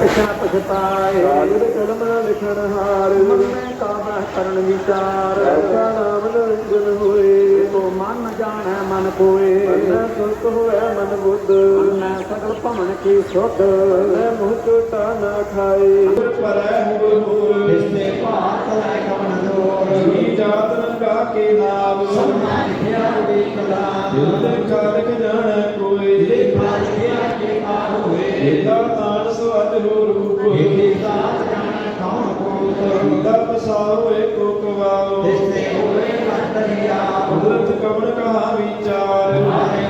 ਪਿਛਾ ਪਛਤਾਏ ਰਾਜਨ ਕਲਮ ਲਿਖਣ ਹਾਰ। ਮਨੈ ਕਾਮਹਿ ਕਰਨ ਵਿਚਾਰ। ਐਸਾ ਨਾਮ ਨਿਰੰਜਨ ਹੋਏ। ਤੋ ਮਨ ਜਾਣੈ ਮਨ ਕੋਏ ਮਨ ਸੁਲਕ ਹੋਇਆ ਮਨ ਬੁੱਧ। ਮਨੈ ਸਗਲ ਭਵਨ ਕੀ ਸੁਧ ਮੈਂ ਮੁਹ ਟੋਟਾ ਨਾ ਖਾਏ। ਪਰੈ ਹੋਰ ਹੋਰ ਇਸਤੇ ਭਾਤ ਲੈ ਕਵਨ ਜੋਰ। ਜੀ ਜਾਤ ਨ ਕਾ ਕੇ ਨਾਮ। ਸਮਾਂ ਲਿਖਿਆ ਦੇ ਕਲਾ ਜਿਤ ਖਾਲਕ ਜਾਣੈ ਕੋਈ ਜੇ ਗਿਆ ਕੇ ਆਰ ਹੋਏ। ਇਹਦਾ ਸਵਜ ਹੋ ਰੂਪ ਇਹਦੀ ਕੌਣ ਕੋਤ ਦਾ ਪਸਾਰੋ ਏਕੋ ਕਵਾਓ ਇਸਤੇ ਹੋਏ ਵੰਦਰੀਆ ਕੁਦਰਤ ਕਵਣ ਕਹਾ ਵਿਚਾਰ ਮਾਰੇ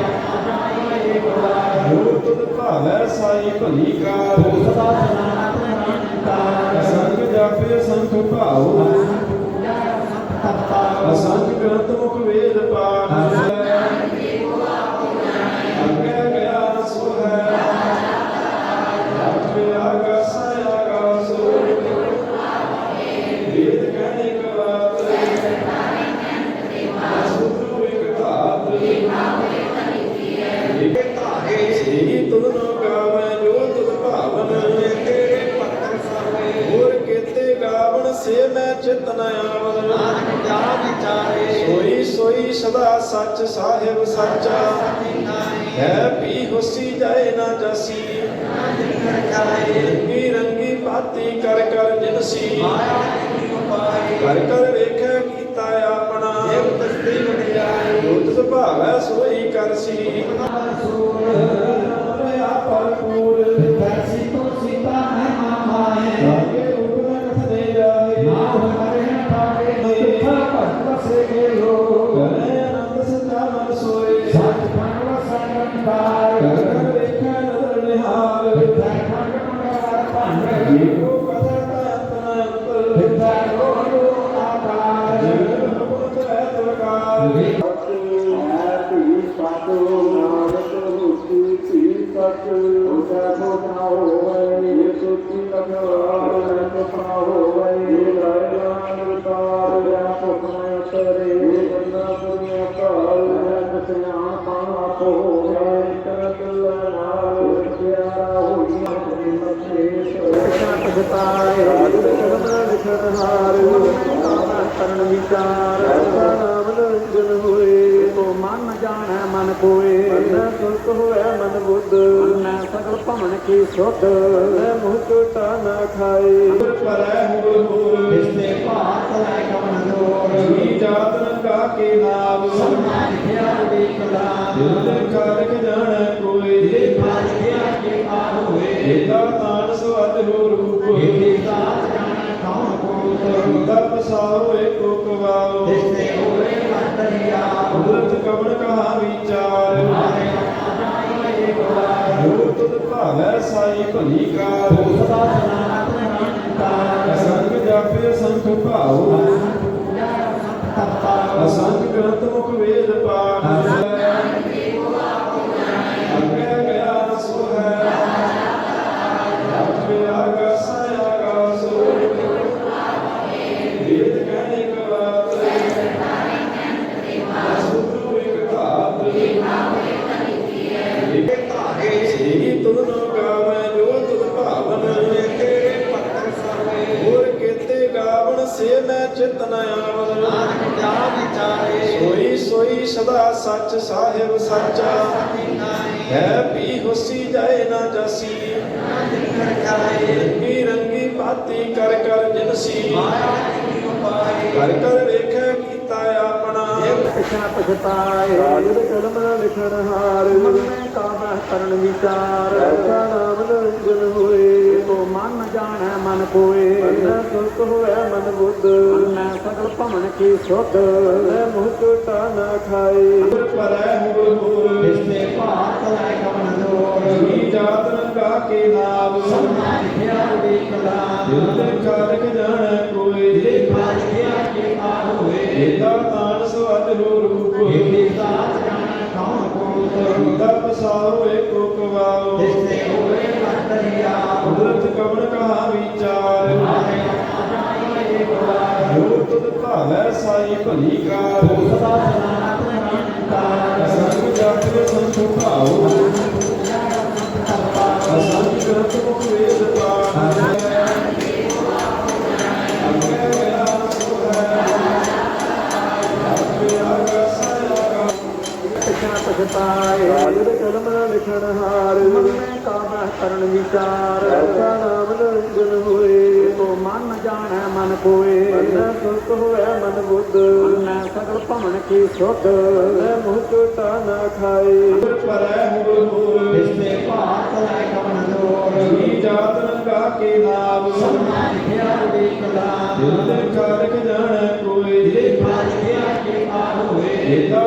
ਭਾਵੈ ਸਾਈ ਭਲੀ ਕਾਰ ਸਦਾ ਸਨਾਤਨ ਨਿਰੰਕਾਰ ਅਸੰਗ ਜਾਪੇ ਸੰਖ ਭਾਉ। ਤਪਤਾ ਅਸੰਗ ਗ੍ਰੰਥ ਮੁਖ ਵੇਦ ਪਾਠ ਸੱਚ ਸਾਹਿਬ ਸੱਚਾ। ਹੈ ਪੀ ਹੁਸੀ ਜਾਏ ਨਾ ਜਸੀ। ਰੰਗੀ ਰੰਗੀ ਬਾਤੀ ਕਰ ਕਰ ਜਿਨਸੀ। ਕਰ ਕਰ ਵੇਖੈ ਕੀਤਾ ਆਪਣਾ। ਦੁੱਧ ਸੁਭਾਵੈ ਸੋਈ ਕਰਸੀ। ਕਰਨ ਵਿਚਾਰ ਐਸਾ ਨਾਮ ਨਿਰੰਜਨ ਹੋਏ ਤੋ ਮਨ ਜਾਣੈ ਮਨ ਕੋਏ ਮਨ ਸੁਲਕ ਹੋਇਆ ਮਨ ਬੁੱਧ। ਮਨੈ ਸਗਲ ਭਵਨ ਕੀ ਸੁਧ ਮੈਂ ਮੁਹ ਟੋਟਾ ਨਾ ਖਾਏ। ਪਰੈ ਹੋਰ ਹੋਰ ਇਸਤੇ ਭਾਤ ਲੈ ਕਵਨ ਜੋਰ ਜੀ ਜਾਤ ਨ ਕਾ ਕੇ ਨਾਮ ਸਮਾਂ ਲਿਖਿਆ ਜਾਣੈ ਜੇ ਕੇ ਹੋਏ। ਇਹਦਾ ਤਾਨ ਹੋ ਰੂਪ। ਇਹਦੀ ਜਾਣੈ ਕੌਣ ਦਾ ਪਸਾਰੋ ਇਸਤੇ ਹੋਏ ਵੰਦਰੀਆ ਕੁਦਰਤ ਕਵਣ ਕਹਾ ਵਿਚਾਰ। ਜੋ ਤੁਧ ਭਾਵੈ ਸਾਈ ਭਲੀ ਕਾਰ ਅਸੰਗ ਜਾਪੇ ਸੰਖ ਭਾਉ। ਤਪਤਾ ਅਸੰਗ ਗ੍ਰੰਥ ਮੁਖ ਵੇਦ ਪਾਠ। ਸਦਾ ਸੱਚ ਸਾਹਿਬ ਸੱਚਾ। ਹੈ ਪੀ ਹੁਸੀ ਜਾਏ ਨਾ ਜਸੀ। ਰੰਗੀ ਰੰਗੀ ਬਾਤੀ ਕਰ ਕਰ ਜਿਨਸੀ। ਕਰ ਕਰ ਵੇਖੈ ਕੀਤਾ ਆਪਣਾ। ਪਿਛਾ ਪਛਤਾਏ ਰਾਜਨ ਕਲਮ ਨਾ ਲਿਖਣ ਹਾਰ। ਮਨੈ ਕਾਮਹਿ ਕਰਨ ਵਿਚਾਰ? ਨਾਮ ਨਿਰੰਜਨ ਹੋਏ। ਤੋ ਮਨ ਮਨ ਕੋਏ। ਮਨ ਸੁਲਕ ਹੋਇਆ ਮਨ ਬੁੱਧ। ਮਨੈ ਸਗਲ ਭਵਨ ਕੀ ਸੁਧ ਮੈਂ ਮੁਹ ਟੋਟਾ ਨਾ ਖਾਏ। ਪਰੈ ਹੋਰ ਹੋਰ ਇਸਤੇ ਭਾਤ ਲੈ ਜੋਰ ਜੀ ਜਾਤ ਨ ਕਾ ਕੇ ਨਾਮ ਸਮਾਂ ਲਿਖਿਆ ਦੇ ਕਲਾ। ਖਾਲਕ ਜਾਣੈ ਕਵਣ ਕਹਾ ਵਿਚਾਰ ਜੋ ਤੁਧ ਭਾਵੈ ਸਾਈ ਭਲੀ ਕਾਰ। ਸਦਾ ਸਨਾਤਨ ਨਿਰੰਕਾਰ ਅਸੰਗ ਜਾਪੇ ਸੰਖ ਭਾਉ। ਪਾਏ ਕਾਗਦ ਕਲਮ ਨਾਲ ਲਿਖਣ ਹਾਰ। ਮਨ ਮੈਂ ਕਾਬਾ ਕਰਨ ਵਿਚਾਰ? ਐਸਾ ਨਾਮ ਨਿਰੰਜਨ ਹੋਏ। ਕੋ ਮਨ ਜਾਣੈ ਮਨ ਕੋਏ ਮਨ ਸੁਖ ਹੋਇਆ ਮਨ ਬੁੱਧ। ਮੈਂ ਸਗਲ ਭਵਨ ਕੀ ਸੁਧ ਮੈਂ ਮੁਹ ਝੋਟਾ ਨਾ ਖਾਏ ਪਰੈ ਹੋਰ ਹੋਰ ਇਸਨੇ ਭਾਤ ਲੈ ਕਵਨ ਦੋਰ। ਜੀ ਜਾਤ ਨੰਗਾ ਕੇ ਨਾਮ ਸਮਾਨ ਲਿਖਿਆ ਦੀ ਕਲਾ ਦਿਲ ਦੇ ਕਾਰਕ ਜਾਣੈ ਕੋਈ ਲਿਖਾ ਲਿਖਿਆ ਕਿ ਆਰ ਹੋਏ। ਏਤਾ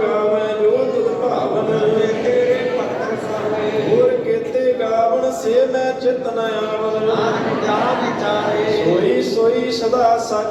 ਸੇ ਮੈਂ